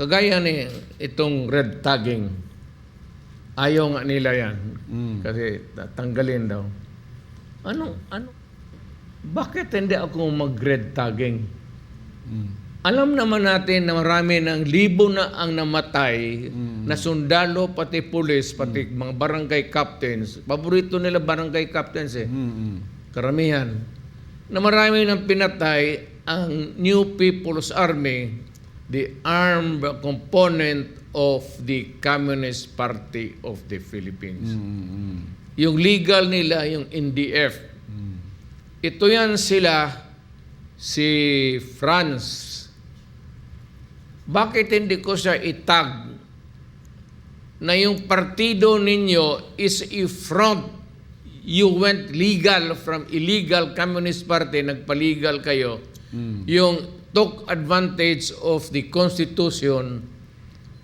kagaya ni itong red tagging, ayaw nga nila yan. Mm. Kasi tanggalin daw. Ano, ano? Bakit hindi ako mag-red tagging? Mm. Alam naman natin na marami ng libo na ang namatay Mm. na sundalo, pati pulis, pati mga barangay captains. Paborito nila barangay captains eh. Mm. Karamihan. Na marami ng pinatay ang New People's Army, the armed component of the Communist Party of the Philippines. Mm. Yung legal nila, yung NDF. Mm. Ito yan sila, si France. Bakit hindi ko siya itag na yung partido ninyo is a front you went legal from illegal communist party, nagpa-legal kayo, Mm. yung took advantage of the constitution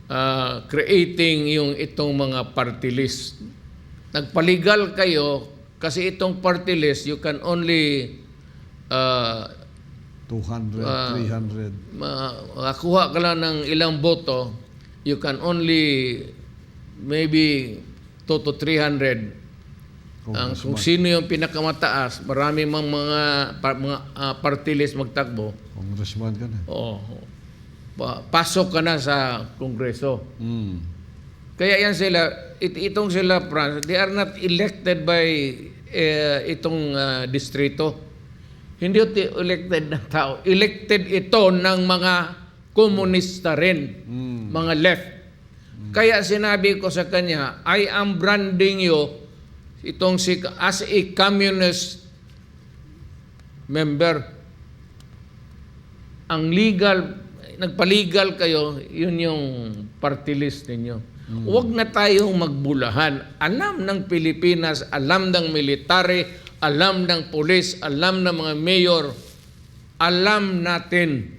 uh, creating yung itong mga party list. Nagpaligal kayo kasi itong party list you can only uh, 200, Ah. 300. ma- makakuha ka lang ng ilang boto, you can only maybe 2 to 300 ang kung sino yung pinakamataas, marami mang mga pa, mga ah, party list magtakbo. Congressman ka na. Oo. Pa- pasok ka na sa kongreso. Mm. Kaya yan sila, it, itong sila France, they are not elected by eh, itong ah, distrito. Hindi ito elected ng tao. Elected ito ng mga komunista rin, Mm. mga left. Kaya sinabi ko sa kanya, I am branding you itong si, as a communist member. Ang legal, nagpalegal kayo, yun yung party list ninyo. Huwag na tayong magbulahan. Alam ng Pilipinas, alam ng military, alam ng pulis, alam ng mga mayor, alam natin.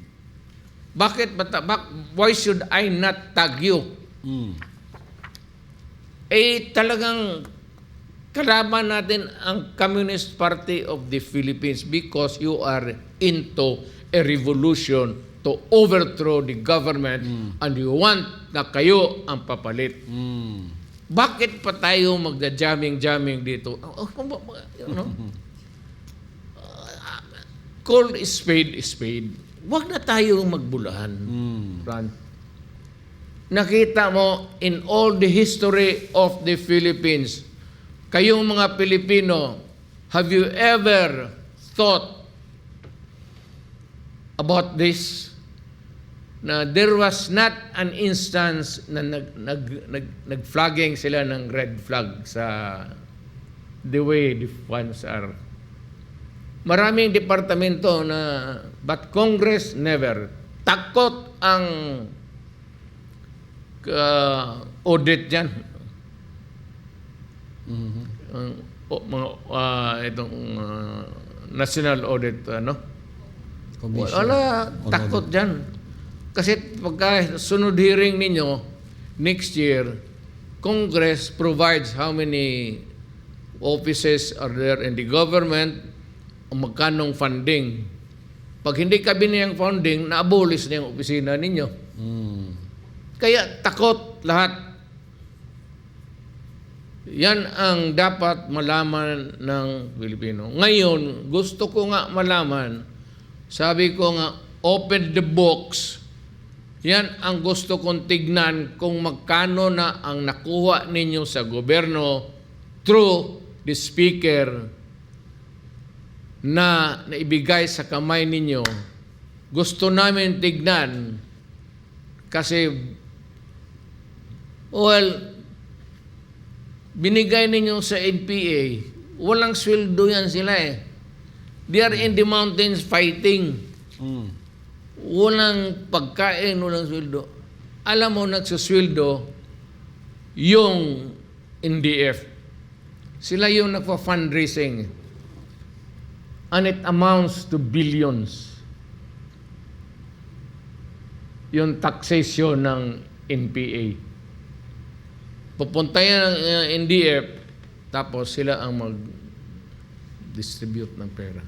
Bakit, bata, bak, why should I not tag you? Mm. eh talagang kalaban natin ang Communist Party of the Philippines because you are into a revolution to overthrow the government and you want na kayo ang papalit. Mm. Bakit pa tayo magda-jamming-jamming dito? Oh, oh, you know? Uh, call a spade a spade. Huwag na tayo magbulahan. Mm. Fran. Nakita mo in all the history of the Philippines, kayong mga Pilipino, have you ever thought about this? Na there was not an instance na nag, nag, nag, nag-flagging sila ng red flag sa the way the funds are. Maraming departamento na, but Congress never. Takot ang uh, audit dyan. Mhm. Ang o, mga, ah, itong ah, national audit, ano? Commission. Wala, takot audit. dyan. Kasi pagka sunod hearing ninyo, next year, Congress provides how many offices are there in the government, magkanong funding. Pag hindi ka biniyang funding, na-abolish na yung opisina ninyo. Mm. Kaya takot lahat. Yan ang dapat malaman ng Pilipino. Ngayon, gusto ko nga malaman, sabi ko nga, open the books. Yan ang gusto kong tignan kung magkano na ang nakuha ninyo sa gobyerno through the speaker na naibigay sa kamay ninyo. Gusto namin tignan kasi Well, binigay ninyo sa NPA, walang sweldo yan sila eh. They are in the mountains fighting. Mm. Walang pagkain, walang sweldo. Alam mo, nagsusweldo yung NDF. Sila yung nagpa-fundraising. And it amounts to billions. Yung taxation ng NPA. Pupunta yan ng uh, NDF, tapos sila ang mag-distribute ng pera.